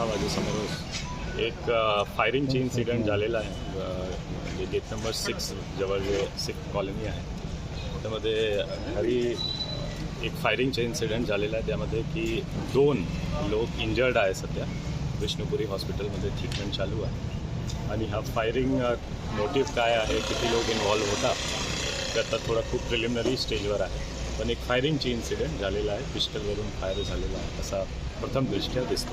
दहा वाजेसमोर एक फायरिंगची इन्सिडेंट झालेला आहे. म्हणजे गेट नंबर सिक्स जवळ जे सिक्स कॉलनी आहे. त्यामध्ये घरी एक फायरिंगचा इन्सिडेंट झालेला आहे. त्यामध्ये की दोन लोक इंजर्ड आहे सध्या. विष्णुपुरी हॉस्पिटलमध्ये ट्रीटमेंट चालू आहे. आणि हा फायरिंग मोटिव्ह काय आहे किती लोक इन्व्हॉल्व होता त्याचा थोडा खूप प्रिलिमिनरी स्टेजवर आहे. पण एक फायरिंगची इन्सिडेंट झालेला आहे. पिस्टलवरून फायर झालेला आहे. असा प्रथम दृष्ट्या दिसतो.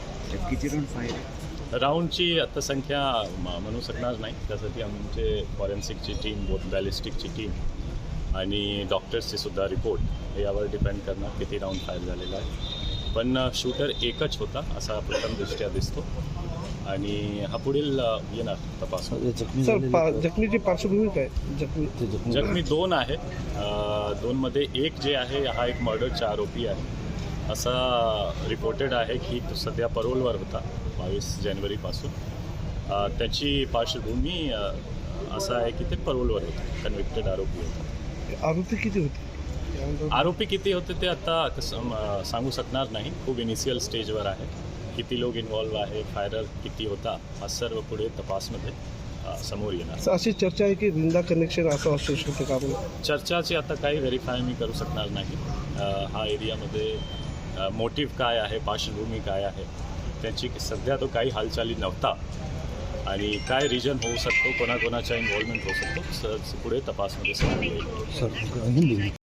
किती राऊंड फायर आहे. राऊंडची आता संख्या म्हणू शकणार नाही. त्यासाठी आमचे फॉरेन्सिकची टीम बोथ बॅलिस्टिकची टीम आणि डॉक्टर्सचे सुद्धा रिपोर्ट यावर डिपेंड करणार किती राऊंड फायर झालेला आहे. पण शूटर एकच होता असा प्रथम दृष्ट्या दिसतो. आणि हा पुढील अ, येणार तपास. सर पा जखमीची पार्श्वभूमी काय जखमी जखमी दोन आहेत. अ, दोनमध्ये एक जे आहे हा एक मर्डरचा आरोपी आहे. असा रिपोर्टेड आहे की तो सध्या परोलवर होता बावीस जानेवारीपासून. अ, त्याची पार्श्वभूमी अ, असा आहे की ते परोलवर होते कन्व्हिक्टेड आरोपी होते. आरोपी किती होते? आरोपी किती होते ते आता कसं, अ, सांगू शकणार नाही. खूप इनिशियल स्टेजवर आहे. किती लोक इन्व्हॉल्व आहे फायरर किती होता हा सर्व पुढे तपासमध्ये समोर येणार. सर, अशी चर्चा आहे की रिंदा कनेक्शन असं असू शकतं का आपण? चर्चाची आता काही व्हेरीफाय मी करू शकणार नाही. हा एरियामध्ये मोटिव्ह काय आहे पार्श्वभूमी काय आहे त्यांची सध्या तो काही हालचाली नव्हता. आणि काय रिजन होऊ शकतो कोणाकोणाचा इन्व्हॉल्वमेंट होऊ शकतो पुढे तपासमध्ये समोर येईल. सर